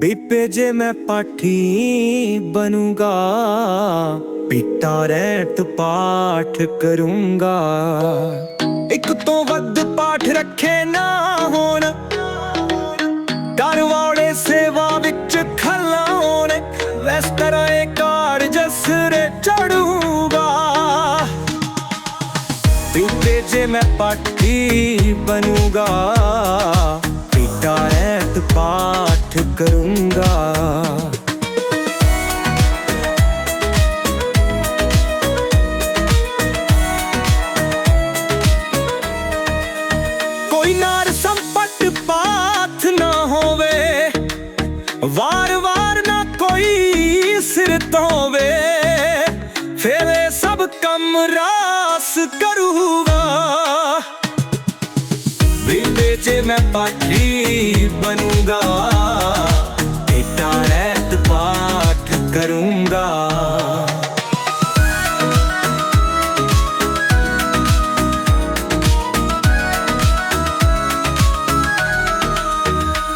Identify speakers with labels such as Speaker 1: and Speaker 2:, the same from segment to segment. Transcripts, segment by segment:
Speaker 1: ਬੀਬੇ ਜੇ ਮੈਂ ਪਾਠੀ ਬਣੂੰਗਾ, ਪਿੱਟਾ ਰਹਿਤ ਪਾਠ ਕਰੂੰਗਾ। ਇੱਕ ਤੋਂ ਵੱਧ ਪਾਠ ਰੱਖੇ ਨਾ ਹੋਣ, ਘਰ ਵਾਲੇ ਸੇਵਾ ਵਿੱਚ ਖਲਾਉਣ ਵੈਸ ਤਰ੍ਹਾਂ ਇਹ ਕਾਰ ਜਸਰੇ ਚੜੂਗਾ। ਬੀਤੇ ਜੇ ਮੈਂ ਪਾਠੀ ਬਣੂਗਾ ਪਿੱਟਾ ਰਹਿਤ ਪਾਠ ਕਰੂੰਗਾ। ਕੋਈ ਨਾਰ ਸੰਪਟ ਪਾਥ ਨਾ ਹੋਵੇ, ਵਾਰ ਵਾਰ ਨਾ ਕੋਈ ਸਿਰ ਧੋਵੇ, ਫਿਰ ਸਭ ਕੰਮ ਜੇ ਮੈਂ ਪਾਠੀ ਬਣੂੰਗਾ। ਬੇਟਾ ਰਹਿਤ ਪਾਠ ਕਰੂੰਗਾ।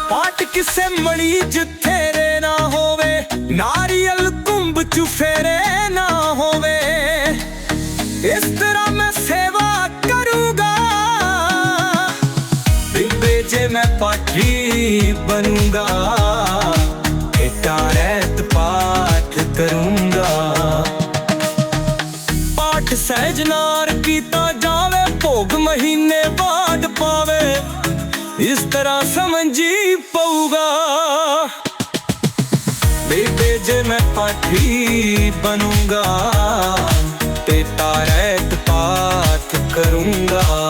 Speaker 1: ਪਾਠ ਕਿਸੇ ਮਣੀ ਜਿੱਥੇਰੇ ਨਾ ਹੋਵੇ ਨਾ ਪਾਠੀ ਬਣੂੰਗਾ। ਇਟਾ ਰਹਿਤ ਪਾਠ ਕਰੂੰਗਾ। ਪਾਠ ਸਹਿਜ ਨਾਰ ਕੀਤਾ ਜਾਵੇ, ਭੋਗ ਮਹੀਨੇ ਬਾਅਦ ਪਾਵੇ। ਇਸ ਤਰ੍ਹਾਂ ਸਮਝੀ ਪਊਗਾ। ਬੇਬੇ, ਜੇ ਮੈਂ ਪਾਠੀ ਬਣੂੰਗਾ ਤੇ ਤਾਰਤ ਪਾਠ ਕਰੂੰਗਾ।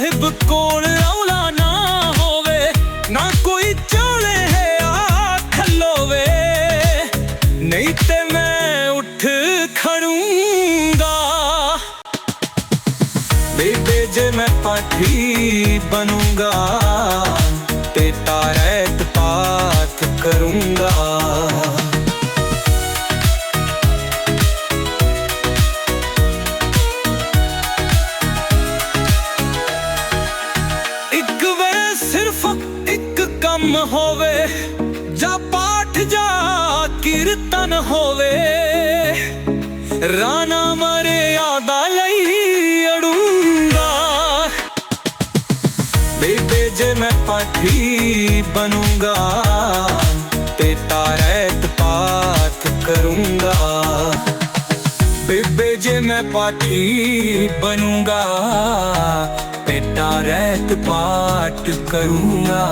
Speaker 1: ਸਾਹਿਬ ਕੋਲ ਰੌਲਾ ਨਾ ਹੋਵੇ, ਨਾ ਕੋਈ ਚੋਲੇ ਹੈ ਆ ਖਲੋਵੇ ਨਹੀਂ ਤੇ ਮੈਂ ਉੱਠ ਖੜੂੰਗਾ। ਬੇਬੇ, ਜੇ ਮੈਂ ਪਾਠੀ ਬਣੂੰਗਾ, ਤੇ ਤਾਰਤ ਪਾਠ ਕਰੂੰਗਾ। ਕੰਮ ਹੋਵੇ ਜਾਂ ਪਾਠ ਜਾਂ ਕੀਰਤਨ ਹੋਵੇ, ਰਾਣਾ ਮਰਿਆਦਾ ਲਈ ਅੜੂੰਗਾ। ਬੇਬੇ, ਜੇ ਮੈਂ ਪਾਠੀ ਬਣੂੰਗਾ ਤੇ ਤਾਰਤ ਪਾਠ ਕਰੂੰਗਾ। ਬੇਬੇ, ਜੇ ਮੈਂ ਪਾਠੀ ਬਣੂੰਗਾ ਬੇਟਾ ਰਹਿਤ ਪਾਠ ਕਰੂੰਗਾ।